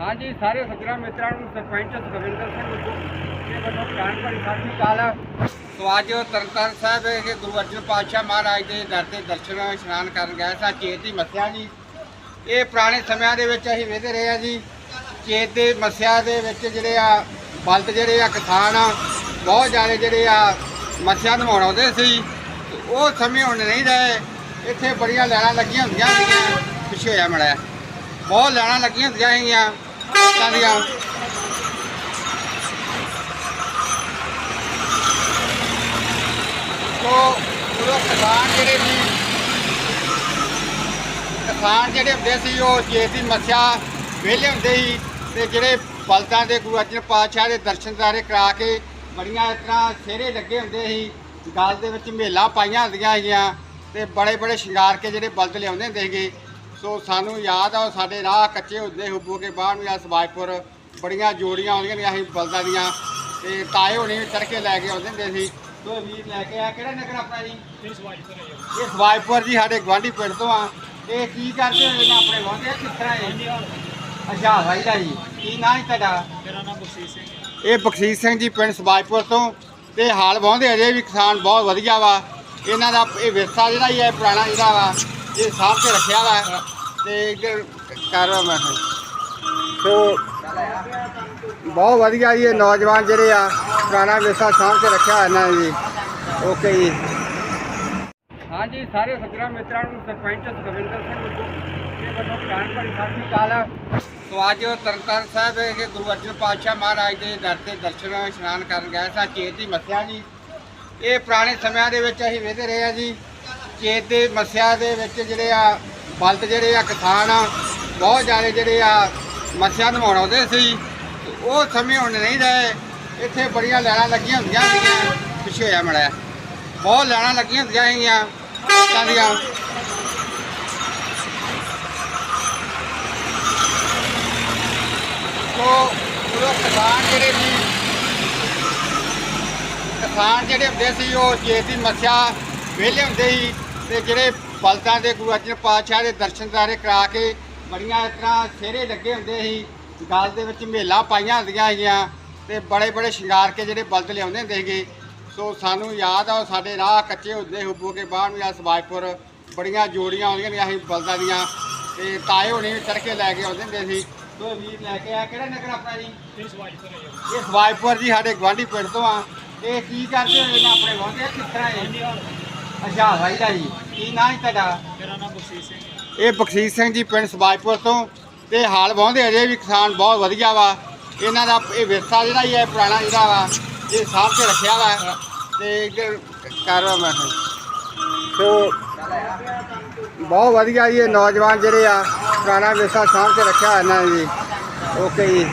ਹਾਂਜੀ, ਸਾਰੇ ਸੱਜਣਾ ਮਿੱਤਰਾਂ ਨੂੰ ਸਰਪੰਚ ਸੁਖਵਿੰਦਰ ਸਿੰਘ ਦੇ ਵੱਲੋਂ ਜਾਣ ਭਰੀ ਸਤਿ ਸ਼੍ਰੀ ਅਕਾਲ ਸੋ ਅੱਜ ਤਰਨਤਾਰਨ ਸਾਹਿਬ ਇਹ ਗੁਰੂ ਅਰਜਨ ਪਾਤਸ਼ਾਹ ਮਹਾਰਾਜ ਦੇ ਦਰ ਤੇ ਦਰਸ਼ਨ ਇਸ਼ਨਾਨ ਕਰਨ ਗਏ ਸਾਂ, ਚੇਤ ਦੀ ਮੱਸਿਆ ਜੀ। ਇਹ ਪੁਰਾਣੇ ਸਮਿਆਂ ਦੇ ਵਿੱਚ ਅਸੀਂ ਵੇਖਦੇ ਰਹੇ ਆ ਜੀ। ਚੇਤ ਦੇ ਮੱਸਿਆ ਦੇ ਵਿੱਚ ਜਿਹੜੇ ਆ ਬਲਦ ਜਿਹੜੇ ਆ, ਕਿਸਾਨ ਆ, ਬਹੁਤ ਜ਼ਿਆਦਾ ਜਿਹੜੇ ਆ ਮੱਸਿਆ ਨਿਭਾਉਣ ਆਉਂਦੇ ਸੀ। ਉਹ ਸਮੇਂ ਹੁਣ ਨਹੀਂ ਰਹੇ। ਇੱਥੇ ਬੜੀਆਂ ਲੈਣਾ ਲੱਗੀਆਂ ਹੁੰਦੀਆਂ ਸੀਗੀਆਂ, ਪਿੱਛੇ ਹੋਇਆ ਮੜਿਆ। ਬਹੁਤ ਲੈਣਾ ਲੱਗੀਆਂ ਹੁੰਦੀਆਂ ਸੀਗੀਆਂ। ਲੋਕਾਂ ਦੀਆਂ ਸੋ ਉਦੋਂ ਕਿਸਾਨ ਜਿਹੜੇ ਸੀ, ਕਿਸਾਨ ਜਿਹੜੇ ਹੁੰਦੇ ਸੀ, ਉਹ ਚੇਤ ਦੀ ਮੱਸਿਆ ਵਿਹਲੇ ਹੁੰਦੇ ਸੀ ਤੇ ਜਿਹੜੇ ਬਲਦਾਂ ਦੇ ਗੁਰੂ ਅਰਜਨ ਪਾਤਸ਼ਾਹ ਦੇ ਦਰਸ਼ਨ ਦਾਰੇ ਕਰਾ ਕੇ ਬੜੀਆਂ ਇਸ ਤਰ੍ਹਾਂ ਸਿਹਰੇ ਲੱਗੇ ਹੁੰਦੇ ਸੀ, ਗਲ ਦੇ ਵਿੱਚ ਮੇਲਾ ਪਾਈਆਂ ਹੁੰਦੀਆਂ ਸੀਗੀਆਂ ਤੇ ਬੜੇ ਬੜੇ ਸ਼ਿੰਗਾਰ ਕੇ ਜਿਹੜੇ ਬਲਦ ਲਿਆਉਂਦੇ ਹੁੰਦੇ ਸੀਗੇ ਸੋ ਸਾਨੂੰ ਯਾਦ ਆ ਸਾਡੇ ਰਾਹ ਕੱਚੇ ਹੁੰਦੇ ਹੁੱਬੂ ਕੇ ਬਾਹਰ ਨੂੰ ਆ ਸਵਾਜਪੁਰ ਬੜੀਆਂ ਜੋੜੀਆਂ ਆਉਂਦੀਆਂ ਨੇ ਅਸੀਂ ਬਲਦਾਂ ਦੀਆਂ। ਤੇ ਤਾਏ ਹੋਣੀ ਵੀ ਚੜ੍ਹ ਕੇ ਲੈ ਕੇ ਆਉਂਦੇ ਹੁੰਦੇ ਸੀ। ਸੋ ਵੀਰ ਲੈ ਕੇ ਆ ਕਿਹੜਾ ਨਗਰ ਆਪਣਾ ਜੀ? ਇਹ ਸਵਾਜਪੁਰ ਜੀ। ਸਾਡੇ ਗਵਾਂਢੀ ਪਿੰਡ ਤੋਂ ਆ। ਇਹ ਕੀ ਕਰਦੇ ਹੋਏ ਨੇ ਆਪਣੇ ਵਾਹੁੰਦੇ ਕਿਸ ਤਰ੍ਹਾਂ ਇਹ ਅੱਛਾ ਭਾਈ ਦਾ ਜੀ। ਕੀ ਨਾਂ ਹੈ ਤੁਹਾਡਾ? ਮੇਰਾ ਨਾਮ ਬਖਸ਼ੀਸ਼ ਸਿੰਘ ਹੈ। ਇਹ ਬਖਸ਼ੀਸ਼ ਸਿੰਘ ਜੀ ਪਿੰਡ ਸਵਾਜਪੁਰ ਤੋਂ। ਤੇ ਹਾਲ ਵਾਹੁੰਦੇ ਅਜੇ ਵੀ ਕਿਸਾਨ ਬਹੁਤ ਵਧੀਆ ਵਾ। ਇਹਨਾਂ ਦਾ ਇਹ ਵਿਰਸਾ ਜਿਹੜਾ ਹੀ ਹੈ ਪੁਰਾਣਾ ਜਿਹੜਾ ਵਾ। ਇਹ ਸਾਂਭ ਕੇ ਰੱਖਿਆ ਵਾ ਤੇ ਕਰਵਾ ਮੈਂ। ਸੋ ਬਹੁਤ ਵਧੀਆ ਜੀ ਇਹ ਨੌਜਵਾਨ ਜਿਹੜੇ ਆ ਪੁਰਾਣਾ ਵਿਰਸਾ ਸਾਂਭ ਕੇ ਰੱਖਿਆ ਇਹਨਾਂ ਨੇ ਜੀ। ਓਕੇ ਜੀ। ਹਾਂਜੀ ਸਾਰੇ ਸੱਜਣਾ ਮਿੱਤਰਾਂ ਨੂੰ ਸਰਪੰਚ ਸੁਖਵਿੰਦਰ ਸਿੰਘ ਦੇ ਵੱਲੋਂ ਜਾਣ ਭਰੀ ਸਤਿ ਸ਼੍ਰੀ ਅਕਾਲ। ਸੋ ਅੱਜ ਤਰਨਤਾਰਨ ਸਾਹਿਬ ਇਹ ਗੁਰੂ ਅਰਜਨ ਪਾਤਸ਼ਾਹ ਮਹਾਰਾਜ ਦੇ ਦਰ ਤੇ ਦਰਸ਼ਨ ਇਸ਼ਨਾਨ ਕਰਨ ਗਏ ਸਾਂ ਚੇਤ ਦੀ ਮੱਸਿਆ ਜੀ। ਇਹ ਪੁਰਾਣੇ ਸਮਿਆਂ ਦੇ ਵਿੱਚ ਅਸੀਂ ਵੇਖਦੇ ਰਹੇ ਆ ਜੀ। ਚੇਤ ਦੇ ਮੱਸਿਆ ਦੇ ਵਿੱਚ ਜਿਹੜੇ ਆ, ਬਲਦ ਜਿਹੜੇ ਆ, ਕਿਸਾਨ ਆ, ਬਹੁਤ ਜ਼ਿਆਦਾ ਜਿਹੜੇ ਆ ਮੱਸਿਆ ਨਿਭਾਉਣ ਆਉਂਦੇ ਸੀ। ਉਹ ਸਮੇਂ ਹੁਣ ਨਹੀਂ ਰਹੇ। ਇੱਥੇ ਬੜੀਆਂ ਲੈਣਾ ਲੱਗੀਆਂ ਹੁੰਦੀਆਂ ਸੀਗੀਆਂ। ਪਿੱਛੇ ਹੋਇਆ ਮੜਿਆ। ਬਹੁਤ ਲੈਣਾ ਲੱਗੀਆਂ ਹੁੰਦੀਆਂ ਸੀਗੀਆਂ। ਲੋਕਾਂ ਦੀਆਂ ਸੋ ਉਦੋਂ ਕਿਸਾਨ ਜਿਹੜੇ ਸੀ, ਕਿਸਾਨ ਜਿਹੜੇ ਹੁੰਦੇ ਸੀ, ਉਹ ਚੇਤ ਦੀ ਮੱਸਿਆ ਵਿਹਲੇ ਹੁੰਦੇ ਸੀ। ਤੇ ਜਿਹੜੇ ਬਲਦਾਂ ਦੇ ਗੁਰੂ ਅਰਜਨ ਪਾਤਸ਼ਾਹ ਦੇ ਦਰਸ਼ਨ ਦਾਰੇ ਕਰਾ ਕੇ ਬੜੀਆਂ ਇਸ ਤਰ੍ਹਾਂ ਸਿਹਰੇ ਲੱਗੇ ਹੁੰਦੇ ਸੀ ਗਲ ਦੇ ਵਿੱਚ ਮੇਲਾ ਪਾਈਆਂ ਹੁੰਦੀਆਂ ਸੀਗੀਆਂ ਤੇ ਬੜੇ ਬੜੇ ਸ਼ਿੰਗਾਰ ਕੇ ਜਿਹੜੇ ਬਲਦ ਲਿਆਉਂਦੇ ਹੁੰਦੇ ਸੀਗੇ। ਸੋ ਸਾਨੂੰ ਯਾਦ ਆ ਉਹ ਸਾਡੇ ਰਾਹ ਕੱਚੇ ਹੁੰਦੇ ਹੁੱਬੂ ਕੇ ਬਾਹਰ ਨੂੰ ਆ ਸਵਾਜਪੁਰ ਬੜੀਆਂ ਜੋੜੀਆਂ ਆਉਂਦੀਆਂ ਨੇ ਅਸੀਂ ਬਲਦਾਂ ਦੀਆਂ ਤੇ ਤਾਏ ਹੋਣੀ ਵੀ ਚੜ੍ਹ ਕੇ ਲੈ ਕੇ ਆਉਂਦੇ ਹੁੰਦੇ ਸੀ। ਸੋ ਵੀਰ ਲੈ ਕੇ ਆ ਕਿਹੜਾ ਨਗਰ ਆਪਣਾ ਜੀ? ਇਹ ਸਵਾਜਪੁਰ ਹੈ ਜੀ। ਇਹ ਸਵਾਜਪੁਰ ਜੀ ਸਾਡੇ ਗਵਾਂਢੀ ਪਿੰਡ ਤੋਂ ਆ। ਇਹ ਕੀ ਕਰਦੇ ਹੋਏ ਨੇ ਆਪਣੇ ਵਾਹੁੰਦੇ ਕਿਸ ਤਰ੍ਹਾਂ ਇਹ ਅੱਛਾ ਭਾਈ ਦਾ ਜੀ। ਕੀ ਨਾਂ ਹੈ ਤੁਹਾਡਾ? ਮੇਰਾ ਨਾਮ ਬਖਸ਼ੀਸ਼ ਸਿੰਘ। ਇਹ ਬਖਸ਼ੀਸ਼ ਸਿੰਘ ਜੀ ਪਿੰਡ ਸਵਾਜਪੁਰ ਤੋਂ। ਤੇ ਹਾਲ ਵਾਹੁੰਦੇ ਅਜੇ ਵੀ ਕਿਸਾਨ ਬਹੁਤ ਵਧੀਆ ਵਾ। ਇਹਨਾਂ ਦਾ ਇਹ ਵਿਰਸਾ ਜਿਹੜਾ ਹੀ ਹੈ ਪੁਰਾਣਾ ਜਿਹੜਾ ਵਾ ਇਹ ਸਾਂਭ ਕੇ ਰੱਖਿਆ ਵਾ। ਤੇ ਕਰਵਾ ਮੈਂ। ਸੋ ਬਹੁਤ ਵਧੀਆ ਜੀ ਇਹ ਨੌਜਵਾਨ ਜਿਹੜੇ ਆ ਪੁਰਾਣਾ ਵਿਰਸਾ ਸਾਂਭ ਕੇ ਰੱਖਿਆ ਇਹਨਾਂ ਨੇ ਜੀ। ਓਕੇ ਜੀ।